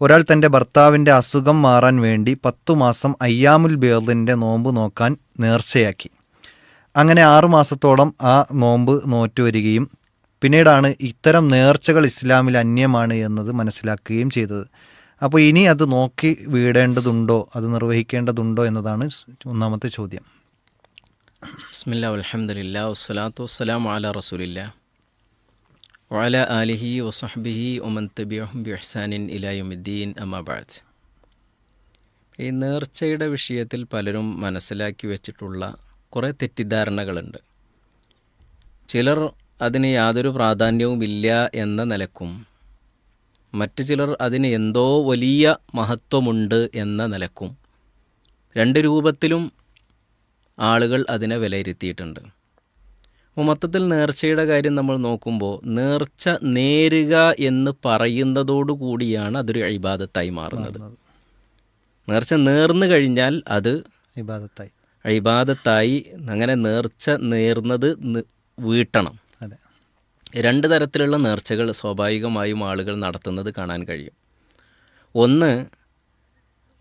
ഒരാൾ തന്റെ ഭർത്താവിന്റെ അസുഖം മാറാൻ വേണ്ടി പത്തു മാസം അയ്യാമുൽ ബേദിന്റെ നോമ്പ് നോക്കാൻ നേർച്ചയാക്കി. അങ്ങനെ ആറു മാസത്തോളം ആ നോമ്പ് നോറ്റു വരികയും പിന്നീടാണ് ഇത്തരം നേർച്ചകൾ ഇസ്ലാമിൽ അന്യമാണ് എന്നത് മനസ്സിലാക്കുകയും ചെയ്തത്. അപ്പോൾ ഇനി അത് നോക്കി വീടേണ്ടതുണ്ടോ അത് നിർവഹിക്കേണ്ടതുണ്ടോ എന്നതാണ് ഒന്നാമത്തെ ചോദ്യം. അലഹമുല്ല വസ്സലാത്തു വസ്സലാം അല റസൂലില്ല വഅല ആലിഹി വസഹബിഹി ഒമൻ തബിഅഹും ബിഹ്സാനിൻ ഇലായുദ്ദീൻ അമാബാദ് ഈ നേർച്ചയുടെ വിഷയത്തിൽ പലരും മനസ്സിലാക്കി വെച്ചിട്ടുള്ള കുറേ തെറ്റിദ്ധാരണകളുണ്ട്. ചിലർ അതിന് യാതൊരു പ്രാധാന്യവുമില്ല എന്ന നിലക്കും മറ്റു ചിലർ അതിന് എന്തോ വലിയ മഹത്വമുണ്ട് എന്ന നിലക്കും. രണ്ട് രൂപത്തിലും ആളുകൾ അതിനെ വിലയിരുത്തിയിട്ടുണ്ട്. മൊത്തത്തിൽ നേർച്ചയുടെ കാര്യം നമ്മൾ നോക്കുമ്പോൾ നേർച്ച നേരുക എന്ന് പറയുന്നതോടു കൂടിയാണ് അതൊരു അഴിബാദത്തായി മാറുന്നത്. നേർച്ച നേർന്നു കഴിഞ്ഞാൽ അത് ഇബാദത്തായി. അഴിബാദത്തായി അങ്ങനെ നേർച്ച നേർന്നത് വീട്ടണം. അതെ. രണ്ട് തരത്തിലുള്ള നേർച്ചകൾ സ്വാഭാവികമായും ആളുകൾ നടത്തുന്നത് കാണാൻ കഴിയും. ഒന്ന്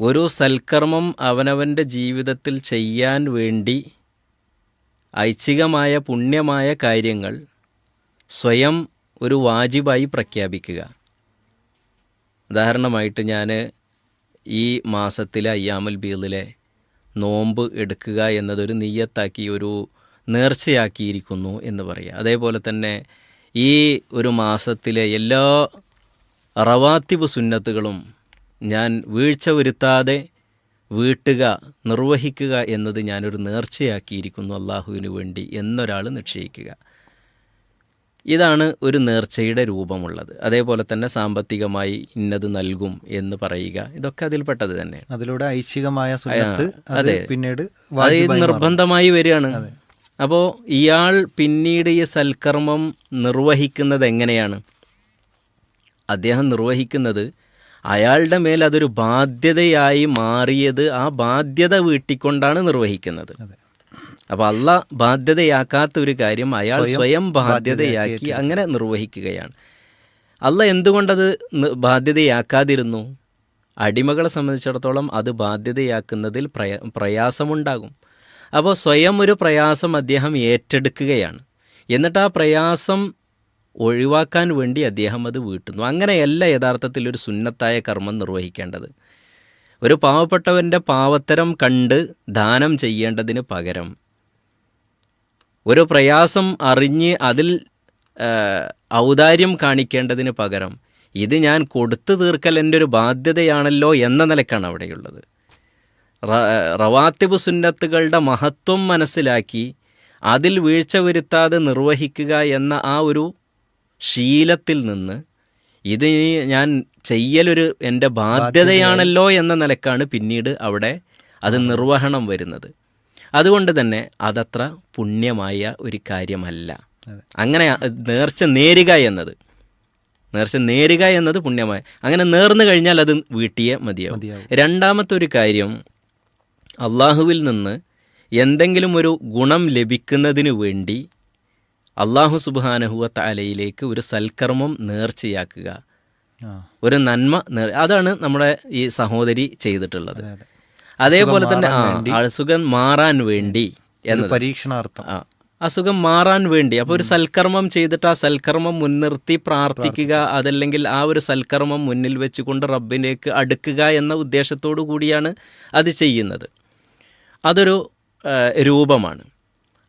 ഒരു സൽക്കർമ്മം അവനവന്റെ ജീവിതത്തിൽ ചെയ്യാൻ വേണ്ടി ഐച്ഛികമായ പുണ്യമായ കാര്യങ്ങൾ സ്വയം ഒരു വാജിബായി പ്രഖ്യാപിക്കുക. ഉദാഹരണമായിട്ട് ഞാൻ ഈ മാസത്തിലെ അയ്യാമൽ ബീദിലെ നോമ്പ് എടുക്കുക എന്നതൊരു നെയ്യത്താക്കി ഒരു നേർച്ചയാക്കിയിരിക്കുന്നു എന്ന് പറയുക. അതേപോലെ തന്നെ ഈ ഒരു മാസത്തിലെ എല്ലാ റവാത്തിബ് സുന്നത്തുകളും ഞാൻ വീഴ്ച വരുത്താതെ വീട്ടുക നിർവഹിക്കുക എന്നത് ഞാനൊരു നേർച്ചയാക്കിയിരിക്കുന്നു അള്ളാഹുവിന് വേണ്ടി എന്നൊരാൾ നിശ്ചയിക്കുക. ഇതാണ് ഒരു നേർച്ചയുടെ രൂപമുള്ളത്. അതേപോലെ തന്നെ സാമ്പത്തികമായി ഇന്നത് നൽകും എന്ന് പറയുക ഇതൊക്കെ അതിൽപ്പെട്ടത് തന്നെ അതിലൂടെ ഐച്ഛികമായ അത് അതെ. പിന്നീട് അത് നിർബന്ധമായി വരികയാണ്. അപ്പോൾ ഇയാൾ പിന്നീട് ഈ സൽക്കർമ്മം നിർവഹിക്കുന്നത് എങ്ങനെയാണ്? അദ്ദേഹം നിർവഹിക്കുന്നത് അയാളുടെ മേൽ അതൊരു ബാധ്യതയായി മാറിയത് ആ ബാധ്യത വീട്ടിക്കൊണ്ടാണ് നിർവഹിക്കുന്നത്. അപ്പൊ അപ്പോൾ അല്ല ബാധ്യതയാക്കാത്ത ഒരു കാര്യം അയാൾ സ്വയം ബാധ്യതയാക്കി അങ്ങനെ നിർവഹിക്കുകയാണ്. അല്ല എന്തുകൊണ്ടത് ബാധ്യതയാക്കാതിരുന്നു? അടിമകളെ സംബന്ധിച്ചിടത്തോളം അത് ബാധ്യതയാക്കുന്നതിൽ പ്രയ പ്രയാസമുണ്ടാകും. അപ്പോൾ സ്വയം ഒരു പ്രയാസം അദ്ദേഹം ഏറ്റെടുക്കുകയാണ്. എന്നിട്ട് ആ പ്രയാസം ഒഴിവാക്കാൻ വേണ്ടി അദ്ദേഹം അത് വീട്ടുന്നു. അങ്ങനെയല്ല യഥാർത്ഥത്തിൽ ഒരു സുന്നത്തായ കർമ്മം നിർവഹിക്കേണ്ടത്. ഒരു പാവപ്പെട്ടവന്റെ പാവത്തരം കണ്ട് ദാനം ചെയ്യേണ്ടതിന് പകരം ഒരു പ്രയാസം അറിഞ്ഞ് അതിൽ ഔദാര്യം കാണിക്കേണ്ടതിന് പകരം ഇത് ഞാൻ കൊടുത്തു തീർക്കൽ എന്റെ ഒരു ബാധ്യതയാണല്ലോ എന്ന നിലക്കാണ് അവിടെയുള്ളത്. റവാത്തിബ് സുന്നത്തുകളുടെ മഹത്വം മനസ്സിലാക്കി അതിൽ വീഴ്ച വരുത്താതെ നിർവഹിക്കുക എന്ന ആ ഒരു ശീലത്തിൽ നിന്ന് ഇത് ഞാൻ ചെയ്യലൊരു എന്റെ ബാധ്യതയാണല്ലോ എന്ന നിലക്കാണ് പിന്നീട് അവിടെ അത് നിർവഹണം വരുന്നത്. അതുകൊണ്ട് തന്നെ അതത്ര പുണ്യമായ ഒരു കാര്യമല്ല. അങ്ങനെ നേർച്ച നേരുക എന്നത്. നേർച്ച നേരുക എന്നത് പുണ്യമായ അങ്ങനെ നേർന്നു കഴിഞ്ഞാൽ അത് വീട്ടിയേ മതിയാവും. രണ്ടാമത്തെ ഒരു കാര്യം അള്ളാഹുവിൽ നിന്ന് എന്തെങ്കിലും ഒരു ഗുണം ലഭിക്കുന്നതിന് വേണ്ടി അള്ളാഹു സുബാനഹുവ താലയിലേക്ക് ഒരു സൽക്കർമ്മം നേർച്ചയാക്കുക. ഒരു നന്മ നേർ അതാണ് നമ്മുടെ ഈ സഹോദരി ചെയ്തിട്ടുള്ളത്. അതെ, അതെ. അതേപോലെ തന്നെ ആ. അസുഖം മാറാൻ വേണ്ടി എന്ന പരീക്ഷണാർത്ഥം. അസുഖം മാറാൻ വേണ്ടി. അപ്പോൾ ഒരു സൽക്കർമ്മം ചെയ്തിട്ട് ആ സൽക്കർമ്മം മുൻനിർത്തി പ്രാർത്ഥിക്കുക അതല്ലെങ്കിൽ ആ ഒരു സൽക്കർമ്മം മുന്നിൽ വെച്ചുകൊണ്ട് റബ്ബിലേക്ക് അടുക്കുക എന്ന ഉദ്ദേശത്തോടു കൂടിയാണ് അത് ചെയ്യുന്നത്. അതൊരു രൂപമാണ്.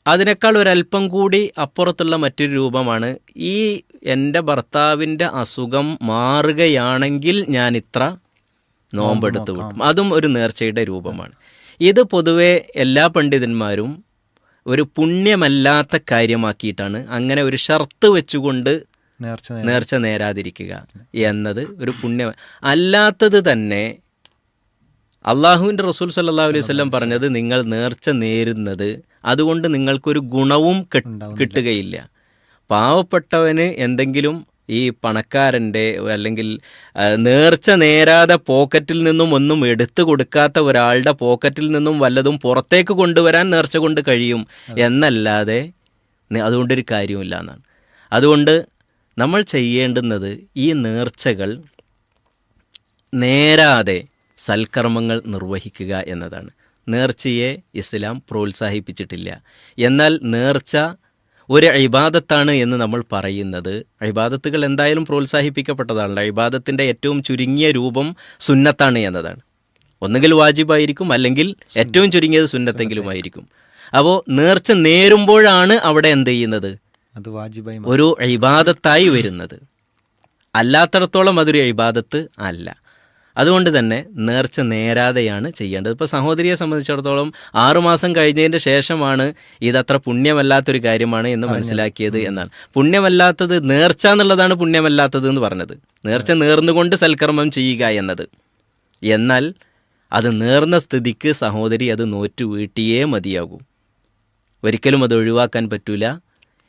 അതിനേക്കാൾ ഒരല്പം കൂടി അപ്പുറത്തുള്ള മറ്റൊരു രൂപമാണ്. ഈ എന്റെ ഭർത്താവിന്റെ അസുഖം മാറുകയാണെങ്കിൽ ഞാൻ ഇത്ര നോമ്പെടുത്ത് വിട്ടും. അതും ഒരു നേർച്ചയുടെ രൂപമാണ്. ഇത് പൊതുവെ എല്ലാ പണ്ഡിതന്മാരും ഒരു പുണ്യമല്ലാത്ത കാര്യമാക്കിയിട്ടാണ് അങ്ങനെ ഒരു ഷർത്ത് വെച്ചുകൊണ്ട് നേർച്ച നേർച്ച നേരാതിരിക്കുക എന്നത് ഒരു പുണ്യം അല്ലാത്തത് തന്നെ അള്ളാഹുവിന്റെ റസൂൽ സല്ലാ അലൈഹി വസല്ലം പറഞ്ഞത് നിങ്ങൾ നേർച്ച നേരുന്നത് അതുകൊണ്ട് നിങ്ങൾക്കൊരു ഗുണവും കിട്ടുകയില്ല. പാവപ്പെട്ടവന് എന്തെങ്കിലും ഈ പണക്കാരന്റെ അല്ലെങ്കിൽ നേർച്ച നേരാതെ പോക്കറ്റിൽ നിന്നും ഒന്നും എടുത്തു കൊടുക്കാത്ത ഒരാളുടെ പോക്കറ്റിൽ നിന്നും വല്ലതും പുറത്തേക്ക് കൊണ്ടുവരാൻ നേർച്ച കൊണ്ട് കഴിയും എന്നല്ലാതെ അതുകൊണ്ടൊരു കാര്യമില്ല എന്നാണ്. അതുകൊണ്ട് നമ്മൾ ചെയ്യേണ്ടുന്നത് ഈ നേർച്ചകൾ നേരാതെ സൽക്കർമ്മങ്ങൾ നിർവഹിക്കുക എന്നതാണ്. നേർച്ചയെ ഇസ്ലാം പ്രോത്സാഹിപ്പിച്ചിട്ടില്ല. എന്നാൽ നേർച്ച ഒരു അഴിബാദത്താണ് എന്ന് നമ്മൾ പറയുന്നത്. അഴിബാദത്തുകൾ എന്തായാലും പ്രോത്സാഹിപ്പിക്കപ്പെട്ടതാണ്. അഴിബാദത്തിന്റെ ഏറ്റവും ചുരുങ്ങിയ രൂപം സുന്നത്താണ് എന്നതാണ്. ഒന്നുകിൽ വാജിബായിരിക്കും അല്ലെങ്കിൽ ഏറ്റവും ചുരുങ്ങിയത് സുന്നത്തെങ്കിലുമായിരിക്കും. അപ്പോൾ നേർച്ച നേരുമ്പോഴാണ് അവിടെ എന്ത് ചെയ്യുന്നത്? അത് വാജിബായി ഒരു ഇബാദത്തായി വരുന്നത്. അല്ലാത്തടത്തോളം അതൊരു ഇബാദത്ത് അല്ല. അതുകൊണ്ട് തന്നെ നേർച്ച നേരാതെയാണ് ചെയ്യേണ്ടത്. ഇപ്പോൾ സഹോദരിയെ സംബന്ധിച്ചിടത്തോളം ആറുമാസം കഴിഞ്ഞതിന്റെ ശേഷമാണ് ഇതത്ര പുണ്യമല്ലാത്തൊരു കാര്യമാണ് എന്ന് മനസ്സിലാക്കിയത് എന്നാണ്. പുണ്യമല്ലാത്തത് നേർച്ച എന്നുള്ളതാണ് പുണ്യമല്ലാത്തത് എന്ന് പറഞ്ഞത്. നേർച്ച നേർന്നുകൊണ്ട് സൽക്കർമ്മം ചെയ്യുക എന്നത്. എന്നാൽ അത് നേർന്ന സ്ഥിതിക്ക് സഹോദരി അത് നോറ്റു വീട്ടിയേ മതിയാകൂ. ഒരിക്കലും അത് ഒഴിവാക്കാൻ പറ്റൂല.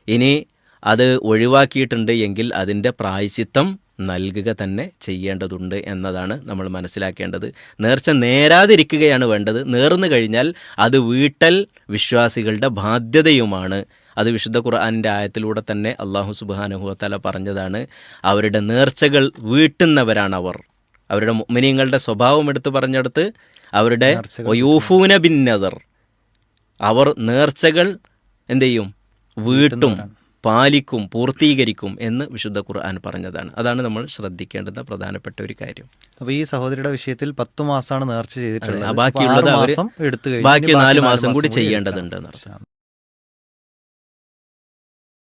ഇനി അത് ഒഴിവാക്കിയിട്ടുണ്ട് എങ്കിൽ അതിന്റെ പ്രായച്ചിത്തം നൽകുക തന്നെ ചെയ്യേണ്ടതുണ്ട് എന്നതാണ് നമ്മൾ മനസ്സിലാക്കേണ്ടത്. നേർച്ച നേരാതിരിക്കുകയാണ് വേണ്ടത്. നേർന്നു കഴിഞ്ഞാൽ അത് വീട്ടൽ വിശ്വാസികളുടെ ബാധ്യതയുമാണ്. അത് വിശുദ്ധ ഖുർആാനിന്റെ ആയത്തിലൂടെ തന്നെ അള്ളാഹു സുബാനുഹുവത്തല പറഞ്ഞതാണ്. അവരുടെ നേർച്ചകൾ വീട്ടുന്നവരാണ് അവർ. അവരുടെ മുഅ്മിനീങ്ങളുടെ സ്വഭാവം എടുത്ത് പറഞ്ഞെടുത്ത് അവരുടെ ഒയൂഫൂന ഭിന്നതർ അവർ നേർച്ചകൾ എന്ത് ചെയ്യും? വീട്ടും. പാലിക്കും പൂർത്തീകരിക്കും എന്ന് വിശുദ്ധ ഖുർആൻ പറഞ്ഞതാണ്. അതാണ് നമ്മൾ ശ്രദ്ധിക്കേണ്ടുന്ന പ്രധാനപ്പെട്ട ഒരു കാര്യം. അപ്പൊ ഈ സഹോദരിയുടെ വിഷയത്തിൽ പത്ത് മാസമാണ് നേർച്ച ചെയ്തിട്ടുള്ളത്. ബാക്കിയുള്ളത്. ബാക്കി നാല് മാസം കൂടി ചെയ്യേണ്ടതുണ്ട് ചെയ്യേണ്ടതുണ്ട് എന്നർത്ഥം